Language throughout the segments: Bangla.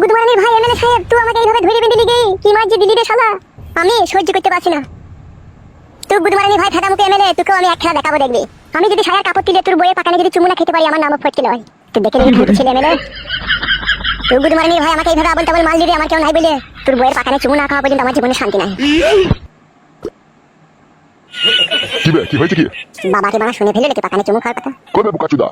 গুড মর্নিং ভাই এমএলএ সাহেব তুই আমাকে এইভাবে ধরে বেঁধে লিগেই কি মার যে দিলি রে শালা? আমি সহ্য করতে পারছি না। তুই গুড মর্নিং ভাই ফাটা মুখে এমএলএ তোকে আমি এক খেলা দেখাবো দেখবি। আমি যদি সায়ার কাপড় তুলে তোর বইয়ে পাকানে যদি চুমুনা খেতে পারি আমার নামও ফটকে নয়। তুই দেখে নিবি ছেলে এমএলএ? তুই গুড মর্নিং ভাই আমাকে এইভাবে আবল তাবল মাল দিবি আমার কেউ নাই বলে। তোর বইয়ের পাকানে চুমু না খাওয়া পর্যন্ত আমার জীবনে শান্তি নাই। কি বে কি হয়েছে কি? বাবাকে বাবা শুনে ফেলে নাকি পাকানে চুমু খাওয়ার কথা? করবে বুকাচুদা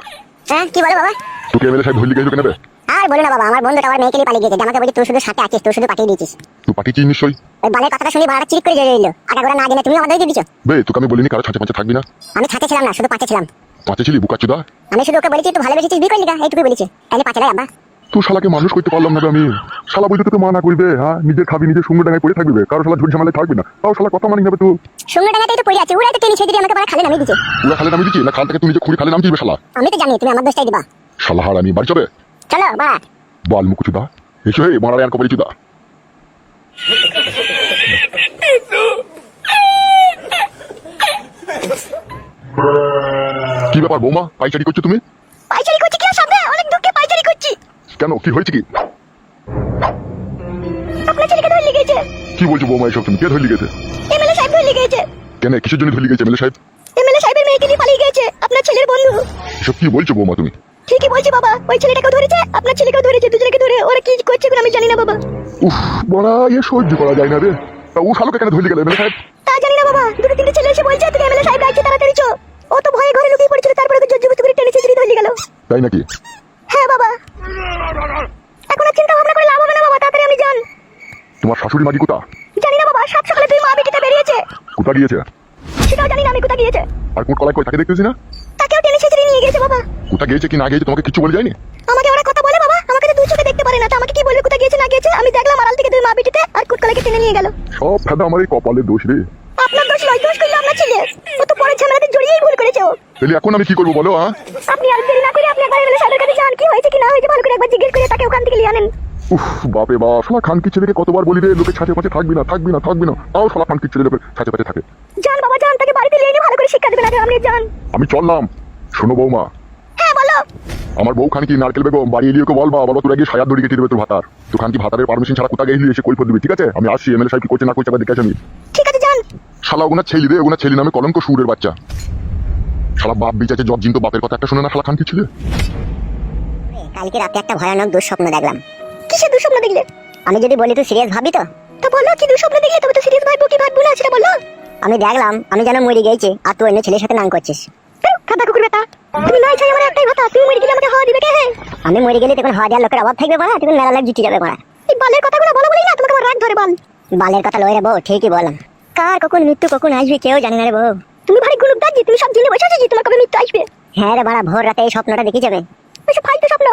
হ্যাঁ কি বলো বাবা? তোকে এমএলএ সাহেব ধরলি গেছিল কেন বে আর বলো না বাবা আমার বন্ধুটা আমার মেয়েকে নিয়ে পালিয়ে গেছে আমাকে বলি তুই শুধু সাথে আছিস তুই শুধু পাঠিয়ে দিয়েছিস। তুই পাঠিয়েছিস নিশ্চয়ই? ওই বালের কথাটা শুনে বাড়া চিরিক করে জড়িয়ে দিল আগাগোড়া না জেনে তুমি আমাদের দিছো বে তোকে আমি বলিনি কারও ছাঁচে পাঁচে থাকবি না। আমি ছাতে ছিলাম না শুধু পাঁচে ছিলাম। পাঁচে ছিলি বুকাচুদা আমি শুধু ওকে বলেছি তুই ভালোবেসেছিস বিয়ে করলি না এইটুকু বলেছি। তাহলে পাঁচে লাই আব্বা। তুই শালাকে মানুষ করতে পারলাম না আমি। শালা বইতে তোকে মানা করবে হ্যাঁ? নিজের খাবি নিজের সঙ্গে ডাঙায় পড়ে থাকবি। কারও শালা ঝুট ঝামেলায় থাকবি না। তাও শালা কথা মানি যাবে তুই সঙ্গে ডাঙাতেই তো পড়ে আছে ওরাই তো টেনে ছেড়ে দিয়ে আমাকে বাড়া খালে নামিয়ে দিচ্ছে পুরা খালে নামি দিচ্ছি না খাল থেকে তুই নিজে খুঁড়ি খালে নাম দিবে শালা? আমি তো জানি তুমি আমার দোষটাই দিবা। শালা হার আমি বাড়ি যাবে? চলো বাড়া বল মুকুচুদা এসো হে মারারে আনকো বলিচুদা কি ব্যাপার বৌমা? পাইচারি করছ তুমি? পাইচারি করছি কি সামনে অনেক দুঃখে পাইচারি করছি। কেন কি হয়েছে কি? আপনার ছেলেকে ধরে লেগেছে কি বলছো বৌমা এসব তুমি? কে ধরলি গেছে? এমএলএ সাহেব ধরে লেগেছে কেন কিসের জন্য ধরলি গেছে এমএলএ সাহেব? এমএলএ সাহেবের মেয়েকে নিয়ে পালিয়ে গেছে আপনার ছেলের বন্ধু। এসব কি বলছো বৌমা তুমি? ঠিকই বলছি বাবা ওই ছেলেটাকেও ধরেছে আপনার ছেলেকেও ধরেছে দুজনকে ধরে ওরা কি করছে আমি জানি না বাবা। উফ বড়া এ সহ্য করা যায় না রে। তা ও শালোকে কেন ধরলি গেলে এমএলএ সাহেব? তা জানি না বাবা দুটো তিনটে ছেলে এসে বলছে তুমি এমএলএ সাহেব ডাকছে তাড়াতাড়ি চো। ও তো ভয়ে ঘরে লুকিয়ে পড়েছিল তারপরে ওকে জোর করে টেনে ছেড়ে ধরে গেল। তাই নাকি? হ্যাঁ বাবা। এখন আর চিন্তা ভাবনা করে লাভ হবে না বাবা তাড়াতাড়ি আমি যান। তোমার শাশুড়ি মাগি কোথা? জানি না বাবা সাত সকালে তুই মা বেটিতে বেরিয়েছে। কোথা গিয়েছে? সেটাও জানি না আমি কোথায় গিয়েছে। আর কোট কলাই করে তাকে দেখতেছি না? তাকেও টেনে ছেড়ে নিয়ে গেছে বাবা। কোথা গিয়েছে কি না গিয়েছে তোমাকে কিছু বলে যায়নি? আমাকে ওরা কথা বলে বাবা। আমাকে তো দু চোখে দেখতে পারে না। তো আমাকে কি বলবে? কোথায় গিয়েছে না গিয়েছে? আমি দেখলাম আড়াল থেকে দুই মা বেটিতে আর কুটকলাকে টেনে নিয়ে গেল। সব ফেদা আমার এই কপালের দোষ রে। আপনার দোষ নয় দোষ করলে আপনার ছেলে। ও তো পরে ঝামেলাতে জড়িয়েই ভুল করেছে ও। তাহলে এখন আমি কি করব বলো হ্যাঁ? আপনি আর দেরি না করে আপনি একবার এমএলএ সাহেবের কাছে যান। কি হয়েছে কি না হয়েছে ভালো করে একবার জিজ্ঞেস করে তাকে ওখান থেকে নিয়ে আনেন। উফ বাপে বা শালা খানকি ছেলেকে কতবার বলি রে? লোকে ছাঁচে পাঁচে থাকবি না থাকবি না থাকবি না। তাও শালা খানকি ছেলে লোকের ছাঁচে পাঁচে থাকে। যান বাবা যান তাকে বাড়িতে নিয়ে এনে ভালো করে শিক্ষা দেবেন আগে আপনি যান আমি চললাম। শোনো বৌমা। হ্যাঁ বলো। আমার বউ খানকি নারকেল বেগম বাড়ি এলিয়ে ওকে বলবা বলো তোরা গিয়ে সায়ার দড়ি কেটে দেবে তোর ভাতার। তো খানকি ভাতারের পারমিশন ছাড়া কোথায় গেলি এসে কৈফত দিবি ঠিক আছে? আমি আসছি এমএলএ সাহেব কি করছে না করছে আবার দেখে আসি আমি ঠিক আছে যান শালা ওগুনা ছেলে রে ওগুনা ছেলে নামে কলঙ্ক সুরের বাচ্চা। শালা বাপ বিচাচ্ছে জব জিন্ত বাপের কথা একটা শুনে না শালা খানকি ছেলে? কালকে রাতে একটা ভয়ানক দুঃস্বপ্ন দেখলাম। কিসের দুঃস্বপ্ন দেখলে? আমি যদি বলি তুই সিরিয়াস ভাবি তো? তো বলো কি দুঃস্বপ্ন দেখলে? তবে তো সিরিয়াস আমি দেখলাম আমি যেন মরে গেছি আর তুই অন্য ছেলের সাথে নাং করছিস। খাতা কুকুর বেটা। তুমি নাই চাই আমার একটাই কথা তুমি মরে গেলে আমাকে হাওয়া দিবে কে? আমি মরে গেলে তখন হাওয়া দেওয়ার লোকের অভাব থাকবে মারা তখন মেলা লাগ জিতে যাবে মারা এই বালের কথাগুলো বলো বলি না তোমাকে আমার রাগ ধরে বল। বালের কথা লয় রে বউ ঠিকই বললাম। কার কখন মৃত্যু কখন আসবে কেউ জানে না রে বউ। তুমি ভারী গুলুক দাজি তুমি সব জেনে বসে আছো যে তোমার কবে মৃত্যু আসবে। হ্যাঁ রে বাড়া ভোর রাতে এই স্বপ্নটা দেখি যাবে। ওইসব ফালতু স্বপ্ন।